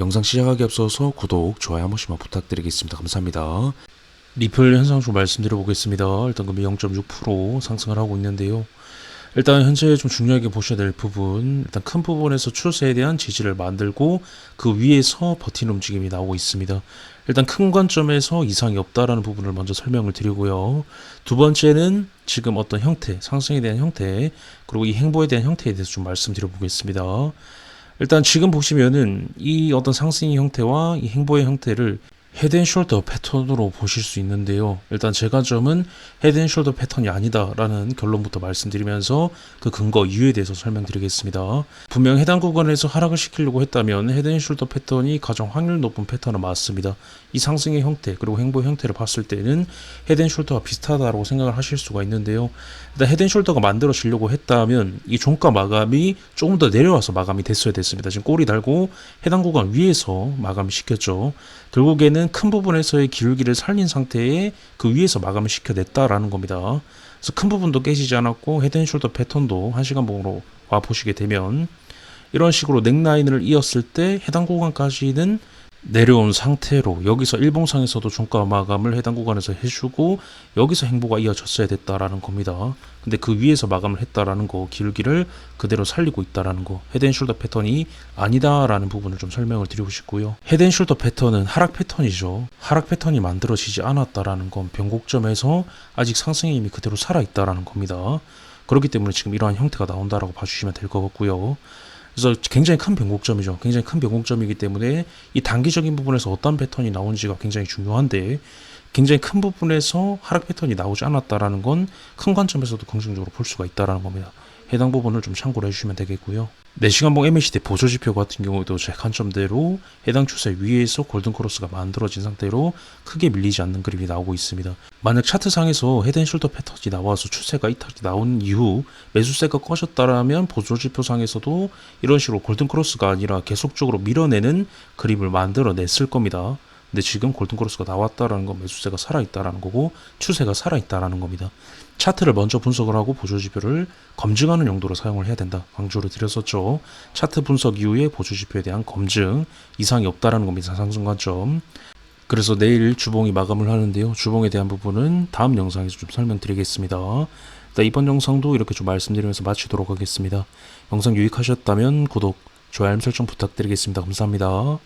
영상 시작하기 앞서서 구독, 좋아요 한 번씩만 부탁드리겠습니다. 감사합니다. 리플 현상 좀 말씀드려 보겠습니다. 일단 금이 0.6% 상승을 하고 있는데요. 일단 현재 좀 중요하게 보셔야 될 부분, 일단 큰 부분에서 추세에 대한 지지를 만들고 그 위에서 버티는 움직임이 나오고 있습니다. 일단 큰 관점에서 이상이 없다라는 부분을 먼저 설명을 드리고요. 두 번째는 지금 어떤 형태, 상승에 대한 형태, 그리고 이 행보에 대한 형태에 대해서 좀 말씀드려 보겠습니다. 일단 지금 보시면은 이 어떤 상승의 형태와 이 행보의 형태를 헤드앤숄더 패턴으로 보실 수 있는데요. 일단 제 관점은 헤드앤숄더 패턴이 아니다라는 결론부터 말씀드리면서 그 근거 이유에 대해서 설명드리겠습니다. 분명 해당 구간에서 하락을 시키려고 했다면 헤드앤숄더 패턴이 가장 확률 높은 패턴은 맞습니다. 이 상승의 형태 그리고 행보 형태를 봤을 때는 헤드앤숄더와 비슷하다고 생각을 하실 수가 있는데요. 일단 헤드앤숄더가 만들어지려고 했다면 이 종가 마감이 조금 더 내려와서 마감이 됐어야 됐습니다. 지금 꼬리 달고 해당 구간 위에서 마감을 시켰죠. 결국에는 큰 부분에서의 기울기를 살린 상태에 그 위에서 마감을 시켜냈다라는 겁니다. 그래서 큰 부분도 깨지지 않았고 헤드앤숄더 패턴도 한 시간 봉으로 와 보시게 되면 이런 식으로 넥라인을 이었을 때 해당 구간까지는 내려온 상태로 여기서 일봉상에서도 종가 마감을 해당 구간에서 해주고 여기서 행보가 이어졌어야 됐다라는 겁니다. 근데 그 위에서 마감을 했다라는 거 기울기를 그대로 살리고 있다라는 거 헤드앤숄더 패턴이 아니다라는 부분을 좀 설명을 드리고 싶고요. 헤드앤숄더 패턴은 하락 패턴이죠. 하락 패턴이 만들어지지 않았다라는 건 변곡점에서 아직 상승의 힘이 그대로 살아 있다라는 겁니다. 그렇기 때문에 지금 이러한 형태가 나온다라고 봐주시면 될 것 같고요. 그래서 굉장히 큰 변곡점이죠. 굉장히 큰 변곡점이기 때문에 이 단기적인 부분에서 어떤 패턴이 나오는지가 굉장히 중요한데 굉장히 큰 부분에서 하락 패턴이 나오지 않았다라는 건 큰 관점에서도 긍정적으로 볼 수가 있다라는 겁니다. 해당 부분을 좀 참고를 해주시면 되겠고요. 4시간봉 MACD 보조지표 같은 경우도 제 관점대로 해당 추세 위에서 골든크로스가 만들어진 상태로 크게 밀리지 않는 그림이 나오고 있습니다. 만약 차트상에서 헤드앤숄더 패턴이 나와서 추세가 이탈이 나온 이후 매수세가 꺼졌다라면 보조지표상에서도 이런 식으로 골든크로스가 아니라 계속적으로 밀어내는 그림을 만들어냈을 겁니다. 근데 지금 골든크로스가 나왔다라는 건 매수세가 살아있다라는 거고 추세가 살아있다라는 겁니다. 차트를 먼저 분석을 하고 보조지표를 검증하는 용도로 사용을 해야 된다. 강조를 드렸었죠. 차트 분석 이후에 보조지표에 대한 검증 이상이 없다라는 겁니다. 상승 관점. 그래서 내일 주봉이 마감을 하는데요. 주봉에 대한 부분은 다음 영상에서 좀 설명드리겠습니다. 이번 영상도 이렇게 좀 말씀드리면서 마치도록 하겠습니다. 영상 유익하셨다면 구독, 좋아요, 알림 설정 부탁드리겠습니다. 감사합니다.